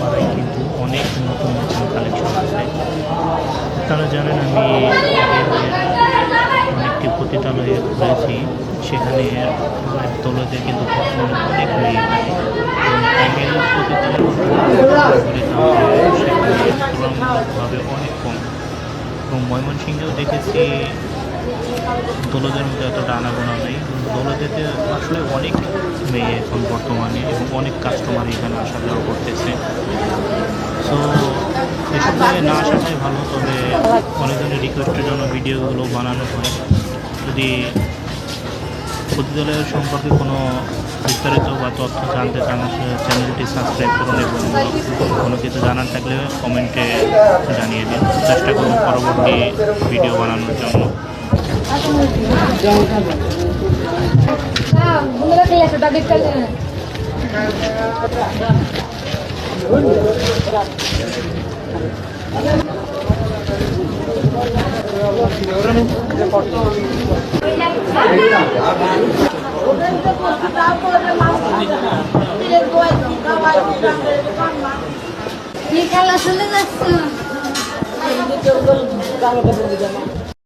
পাড়ায় কিন্তু অনেক নতুন নতুন কালেকশন আছে আপনারা জানেন আমি অনেকটি পতিতালয়ে ঘুরেছি সেখানে দলতে কিন্তু অনেক মেয়ে থাকে এবং এই পতিতালয় সেখানে তুলনামূলকভাবে অনেক কম এবং ময়মনসিংহেও দেখেছি দোলদের মধ্যে এতটা আনাগোনা নেই দোলদেতে আসলে অনেক মেয়ে এখন বর্তমানে এবং অনেক কাস্টমার এখানে আসা যাওয়া করতেছে। সো এসব না আসাটাই ভালো, তবে অনেকজনের রিকোয়েস্টের জন্য ভিডিওগুলো বানানো হয়। যদি প্রতিদলের সম্পর্কে কোনো বিস্তারিত বা তথ্য জানতে চান চ্যানেলটি সাবস্ক্রাইব করুন এবং কোনো কিছু জানার থাকলে কমেন্টে জানিয়ে দিন। চেষ্টা করুন পরবর্তী ভিডিও বানানোর জন্য। Dikkat edin. কি খেলা শুনে যাচ্ছ